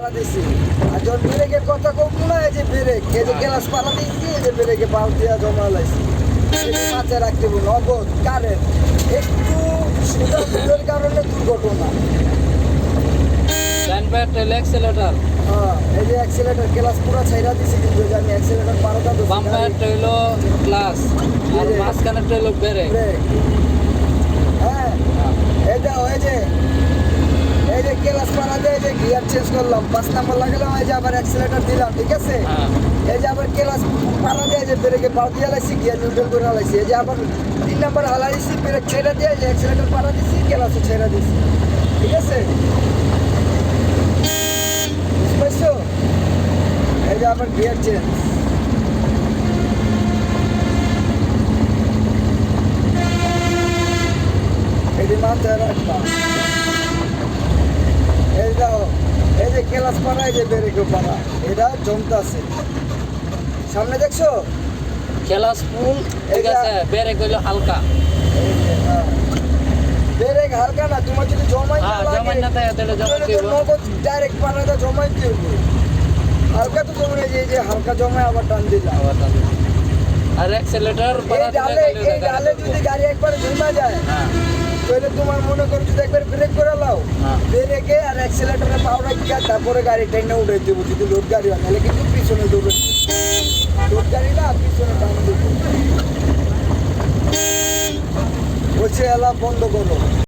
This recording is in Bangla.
পালা দিছি। আর যখন ব্রেকের কথা কম না এই যে ব্রেক এই যে গ্লাস পালা দিয়েছি এই যে ব্রেকে পাল দিয়া জমা লাইছি। মাথায় রাখতে নগদ কারেন্ট। একটু ভুলের কারণে দুর্ঘটনা। হ্যাঁ এই যে অ্যাক্সিলেটর গ্লাস পুরো ছাইরা দিছি কিন্তু আমি অ্যাক্সিলেটর বারোটা তো বাম পায়ের ট্রেল ক্লাস আর মাঝখানের ট্রেল ব্রেক ব্রেক। হ্যাঁ এই দেখো এই যে এই যে গ্লাস পালা দিয়ে এই যে গিয়ার চেঞ্জ করলাম পাঁচ নাম্বার লাগালাম এই যে আবার অ্যাক্সিলেটর দিলাম ঠিক আছে? হ্যাঁ। এই যে আবার কেলাস পাড়া দিয়ে যে ব্রেকে পাড় দিয়ে লাইছি গিয়ার নিউট্রাল করে লাইছি এই যে আবার তিন নাম্বার হালাইছি ব্রেক ছেড়ে দিয়ে যে অ্যাক্সিলেটর পাড়া দিছি কেলাসও ছেড়ে দিছি ঠিক আছে? বুঝতে পারছ? এই যে আবার গিয়ার চেঞ্জ এটি মাথায় রাখবা এই দেখো এই যে কেলাস পাড়া এই যে ব্রেকে পাড়া এটা জমতাছে সামনে দেখছ? খেলাস ফুল ঠিক আছে ব্রেক হইল হালকা। হ্যাঁ। ব্রেক হালকা না তোমার যদি জমাই না হ্যাঁ জমাই না থাকে তাহলে জমা তাহলে দিব তো নগদ ডাইরেক্ট পাড়াটা জমাই দিব হালকা তো যে এই যে হালকা জমায় আবার টান দিলাম। আবার টানবে। আর অ্যাক্সেলেটর এই ডালে এই ডালে যদি গাড়ি একবার ঘুমা যায় হ্যাঁ। তাহলে তোমার মনে করো যদি একবার ব্রেক করে লাও হ্যাঁ। ব্রেকে আর অ্যাক্সিলেটরে পাও রাখিয়া তারপরে গাড়ি টেনে উঠে দেবো যদি লোড গাড়ি হয় নাহলে কিন্তু পিছনে দৌড়ে লোড গাড়ি না পিছনে টান দেবো। বলছে এলা বন্ধ করো।